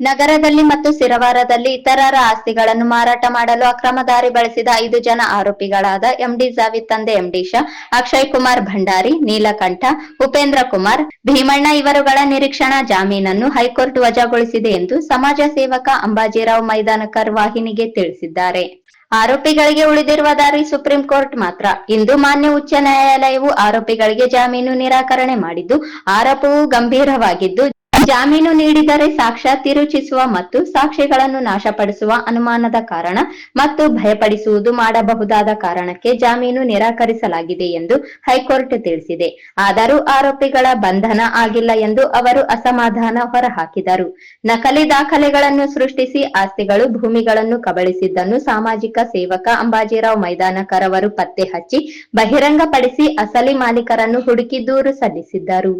ನಗರದಲ್ಲಿ ಮತ್ತು ಸಿರವಾರದಲ್ಲಿ ಇತರರ ಆಸ್ತಿಗಳನ್ನು ಮಾರಾಟ ಮಾಡಲು ಅಕ್ರಮ ದಾರಿ ಬಳಸಿದ ಐದು ಜನ ಆರೋಪಿಗಳಾದ ಎಂಡಿ ಜಾವಿದ್ ತಂದೆ ಎಂಡಿ ಶಾ, ಅಕ್ಷಯ್ ಕುಮಾರ್ ಭಂಡಾರಿ, ನೀಲಕಂಠ, ಉಪೇಂದ್ರ ಕುಮಾರ್, ಭೀಮಣ್ಣ ಇವರುಗಳ ನಿರೀಕ್ಷಣಾ ಜಾಮೀನನ್ನು ಹೈಕೋರ್ಟ್ ವಜಾಗೊಳಿಸಿದೆ ಎಂದು ಸಮಾಜ ಸೇವಕ ಅಂಬಾಜಿರಾವ್ ಮೈದಾನಕರ್ ವಾಹಿನಿಗೆ ತಿಳಿಸಿದ್ದಾರೆ. ಆರೋಪಿಗಳಿಗೆ ಉಳಿದಿರುವ ದಾರಿ ಸುಪ್ರೀಂ ಕೋರ್ಟ್ ಮಾತ್ರ. ಇಂದು ಮಾನ್ಯ ಉಚ್ಚ ನ್ಯಾಯಾಲಯವು ಆರೋಪಿಗಳಿಗೆ ಜಾಮೀನು ನಿರಾಕರಣೆ ಮಾಡಿದ್ದು, ಆರೋಪವು ಗಂಭೀರವಾಗಿದ್ದು ಜಾಮೀನು ನೀಡಿದರೆ ಸಾಕ್ಷ್ಯ ತಿರುಚಿಸುವ ಮತ್ತು ಸಾಕ್ಷಿಗಳನ್ನು ನಾಶಪಡಿಸುವ ಅನುಮಾನದ ಕಾರಣ ಮತ್ತು ಭಯಪಡಿಸುವುದು ಮಾಡಬಹುದಾದ ಕಾರಣಕ್ಕೆ ಜಾಮೀನು ನಿರಾಕರಿಸಲಾಗಿದೆ ಎಂದು ಹೈಕೋರ್ಟ್ ತಿಳಿಸಿದೆ. ಆದರೂ ಆರೋಪಿಗಳ ಬಂಧನ ಆಗಿಲ್ಲ ಎಂದು ಅವರು ಅಸಮಾಧಾನ ಹೊರಹಾಕಿದರು. ನಕಲಿ ದಾಖಲೆಗಳನ್ನು ಸೃಷ್ಟಿಸಿ ಆಸ್ತಿಗಳು ಭೂಮಿಗಳನ್ನು ಕಬಳಿಸಿದ್ದನ್ನು ಸಾಮಾಜಿಕ ಸೇವಕ ಅಂಬಾಜಿರಾವ್ ಮೈದಾನಕರ್ ಅವರು ಪತ್ತೆ ಹಚ್ಚಿ ಬಹಿರಂಗಪಡಿಸಿ ಅಸಲಿ ಮಾಲೀಕರನ್ನು ಹುಡುಕಿ ದೂರು ಸಲ್ಲಿಸಿದ್ದರು.